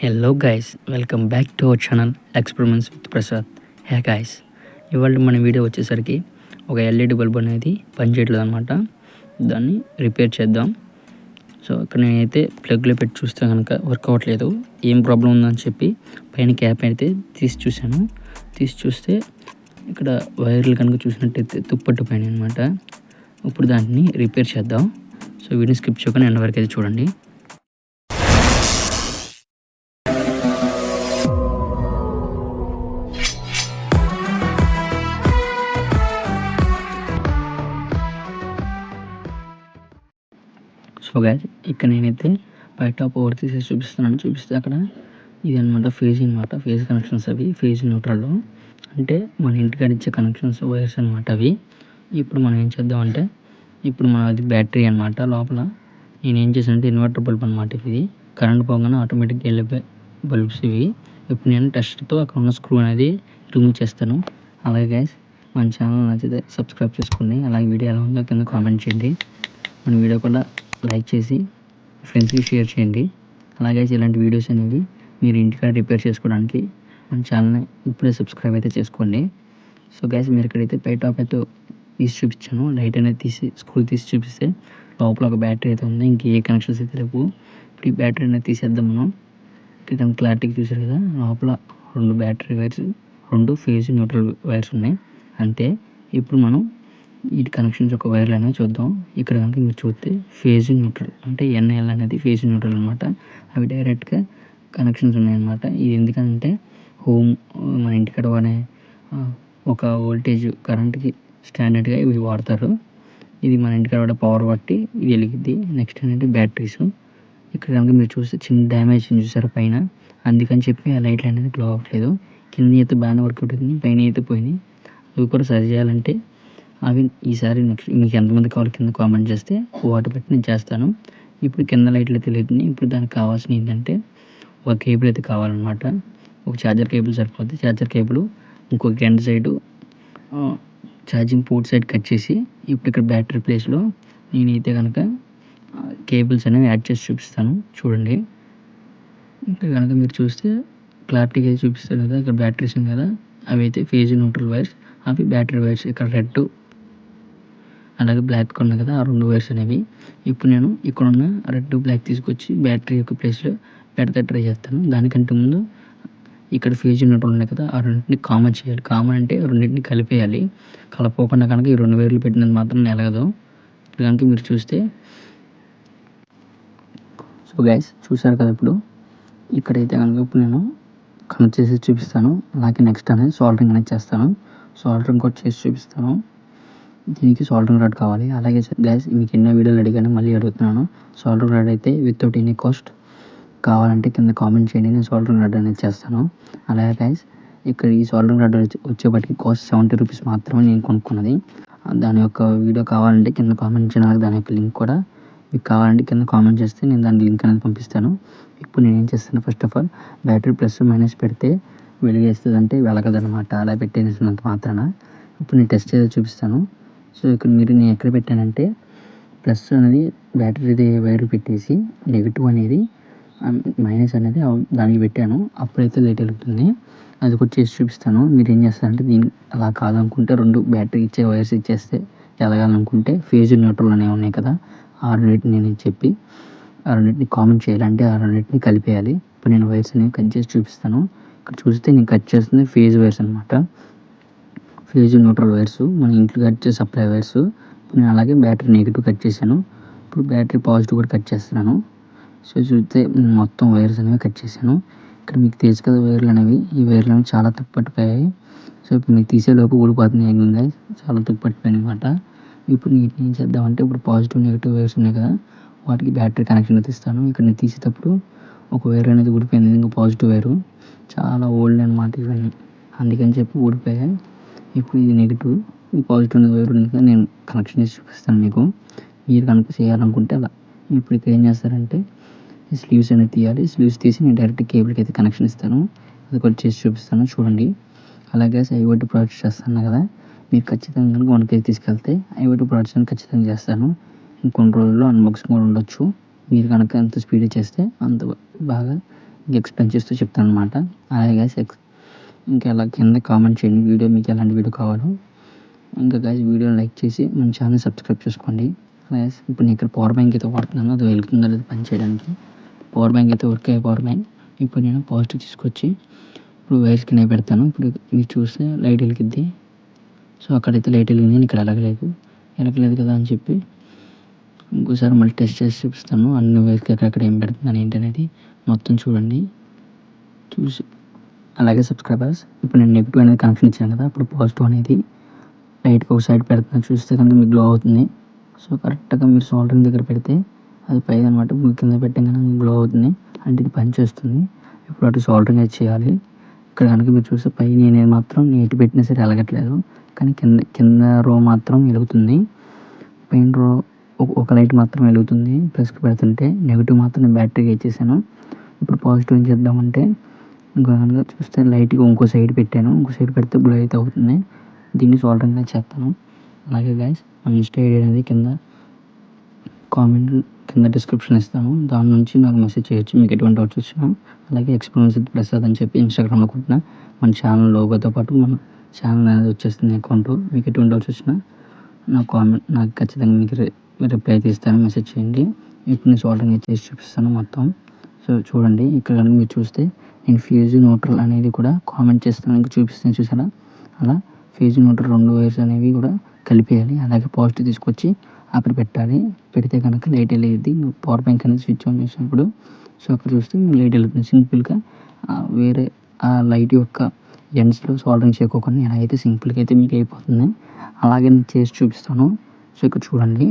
Hello guys welcome back to our channel experiments with Prasad hey guys ఇవాళ మన video వచ్చేసరికి ఒక LED bulb అనేది పనిచేయట్లేదు అనమాట దాన్ని రిపేర్ చేద్దాం. సో ఇక్కడ నేనైతే ప్లగ్లో పెట్టి చూస్తే కనుక వర్క్ అవ్వట్లేదు. ఏం ప్రాబ్లం ఉందని చెప్పి పైన క్యాప్ అయితే తీసి చూశాను. తీసి చూస్తే ఇక్కడ వైర్లు కనుక చూసినట్టయితే తుప్పట్టు పైన అనమాట ఇప్పుడు దాన్ని రిపేర్ చేద్దాం. సో వీడియో స్కిప్ చేయకుండా ఎండ వరకు అయితే చూడండి. సో గాయస్ ఇక్కడ నేనైతే బయట పవర్ తీసేసి చూపిస్తున్నాను. చూపిస్తే అక్కడ ఇది అనమాట ఫేజ్ అనమాట ఫేజ్ కనెక్షన్స్ అవి ఫేజ్ న్యూట్రల్లో అంటే మన ఇంటికాడ ఇచ్చే కనెక్షన్స్ వైర్స్ అనమాట అవి. ఇప్పుడు మనం ఏం చేద్దామంటే ఇప్పుడు మన అది బ్యాటరీ అనమాట లోపల. నేను ఏం చేశానంటే ఇన్వర్టర్ బల్బ్ అనమాట ఇది కరెంట్ పోగానే ఆటోమేటిక్గా వెళ్ళిపోయి బల్బ్స్ ఇవి. ఇప్పుడు నేను టెస్ట్తో అక్కడ ఉన్న స్క్రూ అనేది రిమూవ్ చేస్తాను. అలాగే గైస్ మన ఛానల్ నచ్చితే సబ్స్క్రైబ్ చేసుకోండి అలాగే వీడియో ఎలా ఉందో కింద కామెంట్ చేయండి. మన వీడియో కూడా లైక్ చేసి ఫ్రెండ్స్కి షేర్ చేయండి. అలాగే ఇలాంటి వీడియోస్ అనేవి మీరు ఇంటికాడ రిపేర్ చేసుకోవడానికి మన ఛానల్ని ఇప్పుడే సబ్స్క్రైబ్ అయితే చేసుకోండి. సో గ్యాస్ మీరు ఇక్కడైతే పై టాప్ అయితే తీసి చూపించాను లైట్ అనేది తీసి స్క్రూ తీసి చూపిస్తే లోపల ఒక బ్యాటరీ అయితే ఉంది. ఇంక ఏ కనెక్షన్స్ అయితే లేవు. ఇప్పుడు ఈ బ్యాటరీ అనేది తీసేద్దాం మనం. క్రితం క్లారిటీకి చూసారు కదా? లోపల రెండు బ్యాటరీ వైర్స్ రెండు ఫేజ్ న్యూట్రల్ వైర్స్ ఉన్నాయి. అంతే. ఇప్పుడు మనం వీటి కనెక్షన్స్ ఒక వైర్లు అనేవి చూద్దాం. ఇక్కడ కనుక మీరు చూస్తే ఫేజ్ న్యూట్రల్ అంటే ఎన్ఎల్ అనేది ఫేజ్ న్యూట్రల్ అనమాట అవి డైరెక్ట్గా కనెక్షన్స్ ఉన్నాయన్నమాట. ఇది ఎందుకంటే హోమ్ మన ఇంటికాడ వాడే ఒక వోల్టేజ్ కరెంట్కి స్టాండర్డ్గా ఇవి వాడతారు. ఇది మన ఇంటికాడ వాడే పవర్ బట్టి ఇది వెలిగిద్ది. నెక్స్ట్ ఏంటంటే బ్యాటరీస్ ఇక్కడ కనుక మీరు చూస్తే చిన్న డ్యామేజ్ చూసారు పైన. అందుకని చెప్పి ఆ లైట్లు అనేది గ్లో అవ్వట్లేదు. కింద అయితే బాగానే వర్క్ అవుతుంది పైన అయితే పోయినాయి అవి కూడా సరి చేయాలంటే అవి ఈసారి నెక్స్ట్ మీకు ఎంతమంది కావాలి కింద కామెంట్ చేస్తే వాటి బట్టి నేను చేస్తాను. ఇప్పుడు కింద లైట్లు అయితే లేదు ఇప్పుడు దానికి కావాల్సిన ఏంటంటే ఒక కేబుల్ అయితే కావాలన్నమాట. ఒక ఛార్జర్ కేబుల్ సరిపోద్ది ఛార్జర్ కేబుల్ ఇంకొక end side charging port side cut చేసి ఇప్పుడు ఇక్కడ బ్యాటరీ ప్లేస్లో నేనైతే కనుక కేబుల్స్ అనేవి యాడ్ చేసి చూపిస్తాను. చూడండి. ఇక్కడ కనుక మీరు చూస్తే క్లారిటీగా అయితే చూపిస్తారు కదా ఇక్కడ బ్యాటరీస్ కదా అవి అయితే ఫేజ్ న్యూట్రల్ వైర్స్ అవి బ్యాటరీ వైర్స్ ఇక్కడ రెడ్ అలాగే బ్లాక్ ఉన్నాయి కదా ఆ రెండు వైర్స్ అనేవి. ఇప్పుడు నేను ఇక్కడ ఉన్న రెడ్ బ్లాక్ తీసుకొచ్చి బ్యాటరీ యొక్క ప్లేస్లో పెడతా ట్రై చేస్తాను. దానికంటే ముందు ఇక్కడ ఫేజ్ న్యూట్రల్ ఉన్నాయి కదా ఆ రెండింటిని కామన్ చేయాలి. కామన్ అంటే రెండింటిని కలిపేయాలి. కలపకుండా కనుక ఈ రెండు వేర్లు పెట్టినది మాత్రం నిలగదు. కనుక మీరు చూస్తే సో గైస్ చూసారు కదా ఇప్పుడు? ఇక్కడైతే కనుక ఇప్పుడు నేను కనెక్ట్ చేసి చూపిస్తాను. అలాగే నెక్స్ట్ అనేది సోల్డరింగ్ అనేది చేస్తాను. సోల్డరింగ్ కూడా చేసి చూపిస్తాను. దీనికి సాల్డరింగ్ రాడ్ కావాలి. అలాగే గైస్ మీకు ఎన్నో వీడియోలు అడిగాను మళ్ళీ అడుగుతున్నాను. సాల్డరింగ్ రాడ్ అయితే వితౌట్ ఎనీ కాస్ట్ కావాలంటే కింద కామెంట్ చేయండి. నేను సాల్డరింగ్ రాడ్ అనేది చేస్తాను. అలాగే గైస్ ఇక్కడ ఈ సాల్డరింగ్ రాడ్ వచ్చేప్పటికి కాస్ట్ సెవెంటీ రూపీస్ మాత్రమే నేను కొనుక్కున్నది. దాని యొక్క వీడియో కావాలంటే కింద కామెంట్ చేయండి. దాని యొక్క లింక్ కూడా మీకు కావాలంటే కింద కామెంట్ చేస్తే నేను దాని లింక్ అనేది పంపిస్తాను. ఇప్పుడు నేను ఏం చేస్తాను? First of all battery plus minus పెడితే వెలిగేస్తుంది అంటే వెలగదనమాట అలా పెట్టేసినంత మాత్రాన. ఇప్పుడు నేను టెస్ట్ చేసి చూపిస్తాను. సో ఇక్కడ మీరు నేను ఎక్కడ పెట్టానంటే ప్లస్ అనేది బ్యాటరీ వైర్ పెట్టేసి నెగిటివ్ అనేది మైనస్ అనేది దానికి పెట్టాను. అప్పుడైతే లైట్ వెలుగుతుంది. అది కూడా చేసి చూపిస్తాను. మీరు ఏం చేస్తారంటే దీన్ని అలా కాదనుకుంటే రెండు బ్యాటరీ ఇచ్చే వైర్స్ ఇచ్చేస్తే ఎలగాలనుకుంటే ఫేజ్ న్యూట్రల్ అనేవి ఉన్నాయి కదా ఆ రెండింటిని నేను చెప్పి ఆ రెండింటిని కామెంట్ చేయాలంటే ఆ రెండింటిని కలిపేయాలి. ఇప్పుడు నేను వైర్స్ అనేవి కట్ చేసి చూపిస్తాను. ఇక్కడ చూస్తే నేను కట్ చేస్తుంది ఫేజ్ వైర్స్ అనమాట ఫ్యూజ్ న్యూట్రల్ వైర్స్ మన ఇంట్లో కట్ చేసే సప్లై వైర్స్ నేను అలాగే బ్యాటరీ నెగిటివ్ కట్ చేశాను. ఇప్పుడు బ్యాటరీ పాజిటివ్ కూడా కట్ చేస్తున్నాను. సో చూస్తే మొత్తం వైర్స్ అనేవి కట్ చేశాను. ఇక్కడ మీకు తెలుసు కదా వైర్లు అనేవి ఈ వైర్లు అనేవి చాలా తుప్పట్టిపోయాయి సో ఇప్పుడు మీకు తీసేలోపు ఊడిపోతున్నాయి ఏకంగా చాలా తుప్పట్టిపోయాయి అనమాట ఇప్పుడు నేను ఏం చేద్దామంటే ఇప్పుడు పాజిటివ్ నెగిటివ్ వైర్స్ ఉన్నాయి కదా వాటికి బ్యాటరీ కనెక్షన్ తీస్తాను. ఇక్కడ నేను తీసేటప్పుడు ఒక వైర్ అనేది ఊడిపోయింది ఇంకా పాజిటివ్ వైరు. చాలా ఓల్డ్ అనమాట ఇవన్నీ. అందుకని చెప్పి ఊడిపోయాయి. ఇప్పుడు ఇది నెగిటివ్ ఈ పాజిటివ్ వైర్ ఉంది నేను కనెక్షన్ చేసి చూపిస్తాను మీకు. మీరు కనుక చేయాలనుకుంటే అలా. ఇప్పుడు ఇక్కడ ఏం చేస్తారంటే ఈ స్లీవ్స్ అనేది తీయాలి. స్లీవ్స్ తీసి నేను డైరెక్ట్ కేబుల్కి అయితే కనెక్షన్ ఇస్తాను. అది కూడా చేసి చూపిస్తాను చూడండి. అలాగే ఐఓటీ ప్రొడక్ట్స్ చేస్తాను కదా. మీరు ఖచ్చితంగా కనుక వన్ కేజీ తీసుకెళ్తే ఐఓటీ ప్రొడక్ట్స్ అని ఖచ్చితంగా చేస్తాను. ఇంకొన్ని రోజుల్లో అన్బాక్సింగ్ కూడా ఉండొచ్చు. మీరు కనుక ఎంత స్పీడ్ చేస్తే అంత బాగా ఎక్స్ప్లెయిన్ చేస్తూ చెప్తాను అనమాట అలాగే ఎక్స్ ఇంకా ఇలా కింద కామెంట్ చేయండి వీడియో మీకు ఎలాంటి వీడియో కావాలో. ఇంకా గైస్ వీడియో లైక్ చేసి మన ఛానల్ సబ్స్క్రైబ్ చేసుకోండి. గైస్ ఇప్పుడు నేను ఇక్కడ పవర్ బ్యాంక్ అయితే వాడుతున్నాను. అది వెళ్తుందో లేదు పని చేయడానికి. పవర్ బ్యాంక్ అయితే వర్క్ అయ్యే పవర్ బ్యాంక్ ఇప్పుడు నేను పాజిటివ్ తీసుకొచ్చి ఇప్పుడు వైర్స్కి నేను పెడతాను. ఇప్పుడు మీరు చూస్తే లైట్ వెలికిద్ది సో అక్కడైతే లైట్ వెలిగింది. ఇక్కడ ఎలగలేదు ఎలగలేదు కదా అని చెప్పి ఇంకోసారి మళ్ళీ టెస్ట్ చేసి చూపిస్తాను. అన్ని వైర్స్కి ఎక్కడెక్కడ ఏం పెడుతున్నాను ఏంటనేది మొత్తం చూడండి. చూసి అలాగే సబ్స్క్రైబర్స్ ఇప్పుడు నేను నెగిటివ్ అనేది కనెక్షన్ ఇచ్చాను కదా ఇప్పుడు పాజిటివ్ అనేది లైట్కి ఒక సైడ్ పెడుతున్నాను చూస్తే కనుక మీకు గ్లో అవుతుంది. సో కరెక్ట్గా మీరు సోల్డరింగ్ దగ్గర పెడితే అది పైన అనమాట కింద పెట్టగానే గ్లో అవుతుంది అంటే ఇది పని చేస్తుంది. ఇప్పుడు అటు సోల్డరింగ్ అయితే చేయాలి. ఇక్కడ కనుక మీరు చూస్తే పై నేను మాత్రం నీటి పెట్టినా సరే ఎలగట్లేదు కానీ కింద కింద రో మాత్రం వెలుగుతుంది. పైన రో ఒక లైట్ మాత్రం వెలుగుతుంది. ప్లస్కి పెడుతుంటే నెగిటివ్ మాత్రం నేను బ్యాటరీకి ఇచ్చేసాను. ఇప్పుడు పాజిటివ్ ఏం చేద్దామంటే ఇంకా చూస్తే లైట్గా ఇంకో సైడ్ పెట్టాను. ఇంకో సైడ్ పెడితే బ్లో అయితే అవుతుంది. దీన్ని సోల్డరింగ్ చేస్తాను. అలాగే గాయ్స్ మన ఇన్స్టా ఐడి అనేది కింద కామెంట్ కింద డిస్క్రిప్షన్ ఇస్తాను. దాని నుంచి నాకు మెసేజ్ చేయొచ్చు. మీకు ఎటువంటి డౌట్స్ వచ్చినా అలాగే ఎక్స్పీరియన్స్ విత్ ప్రసాద్ అని చెప్పి ఇన్స్టాగ్రామ్లో కొట్టిన మన ఛానల్ లోగోతో పాటు మన ఛానల్ అనేది వచ్చేస్తుంది అకౌంట్. మీకు ఎటువంటి డౌట్స్ వచ్చినా నా కామెంట్ నాకు ఖచ్చితంగా మీకు రిప్లై అయితే ఇస్తాను. మెసేజ్ చేయండి. ఇప్పుడు నేను సోల్డరింగ్ చేసి చూపిస్తాను మొత్తం. సో చూడండి. ఇక్కడ మీరు చూస్తే నేను ఫ్యూజ్ న్యూట్రల్ అనేది కూడా కామెంట్ చేస్తాను ఇంకా చూసారా? అలా ఫ్యూజ్ న్యూట్రల్ రెండు వైర్స్ అనేవి కూడా కలిపేయాలి. అలాగే పాజిటివ్ తీసుకొచ్చి అక్కడ పెట్టాలి. పెడితే కనుక లైట్ వెళ్ళేది పవర్ బ్యాంక్ అనేది స్విచ్ ఆన్ చేసినప్పుడు. సో అక్కడ చూస్తే లైట్ వెళ్తుంది. సింపుల్గా వేరే ఆ లైట్ యొక్క ఎండ్స్లో సోల్డరింగ్ చేయకోకుండా నేను అయితే సింపుల్గా అయితే మీకు అయిపోతుంది. అలాగే నేను చేసి చూపిస్తాను. సో ఇక్కడ చూడండి.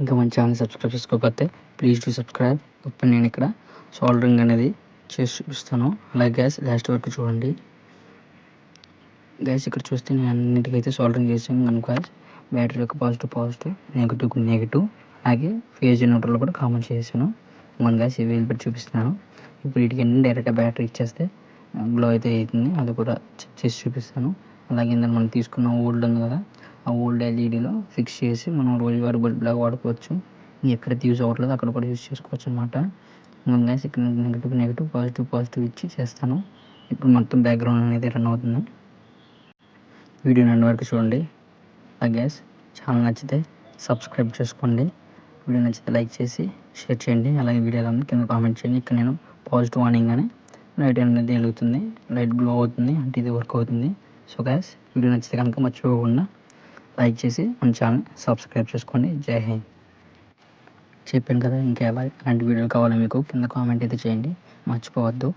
ఇంకా మన ఛానల్ సబ్స్క్రైబ్ చేసుకోకపోతే ప్లీజ్ టు సబ్స్క్రైబ్. ఇప్పుడు నేను ఇక్కడ. సోల్డరింగ్ అనేది చేసి చూపిస్తాను. అలాగే గ్యాస్ లాస్ట్ వరకు చూడండి. గ్యాస్ ఇక్కడ చూస్తే నేను అన్నిటికైతే సోల్డరింగ్ చేసాను కనుక బ్యాటరీ యొక్క పాజిటివ్ పాజిటివ్ నెగిటివ్ నెగిటివ్ అలాగే ఫేజ్ న్యూట్రల్ కూడా కామన్ చేసాను మన గ్యాస్ ఇవి పెట్టి చూపిస్తున్నాను. ఇప్పుడు వీటికి అన్ని డైరెక్ట్గా బ్యాటరీ ఇచ్చేస్తే గ్లో అయితే అవుతుంది. అది కూడా చేసి చూపిస్తాను. అలాగే మనం తీసుకున్న ఓల్డ్ ఉంది కదా ఆ ఓల్డ్ ఎల్ఈడీలో ఫిక్స్ చేసి మనం రోజువారీ బల్బులాగా వాడుకోవచ్చు. ఎక్కడైతే యూజ్ అవ్వట్లేదు అక్కడ కూడా యూజ్ చేసుకోవచ్చు అనమాట ముందుగా ఇక్కడ నెగిటివ్ నెగిటివ్ పాజిటివ్ పాజిటివ్ ఇచ్చి చేస్తాను. ఇప్పుడు మొత్తం బ్యాక్గ్రౌండ్ అనేది రన్ అవుతుంది. వీడియో నన్ను వరకు చూడండి. ఆ గ్యాస్ చాలా నచ్చితే సబ్స్క్రైబ్ చేసుకోండి. వీడియో నచ్చితే లైక్ చేసి షేర్ చేయండి. అలాగే వీడియో ఎలా కింద కామెంట్ చేయండి. ఇక్కడ నేను పాజిటివ్ వార్నింగ్ అని లైట్ అనేది వెలుగుతుంది. లైట్ గ్లో అవుతుంది. అంటే ఇది వర్క్ అవుతుంది. సో గ్యాస్ వీడియో నచ్చితే కనుక మర్చిపోకుండా లైక్ చేసి మన ఛానల్ సబ్స్క్రైబ్ చేసుకోండి జై హింద్. చెప్పాను కదా ఇంకా ఎలా అలాంటి వీడియోలు కావాలి మీకు కింద కామెంట్ అయితే చేయండి. మర్చిపోవద్దు.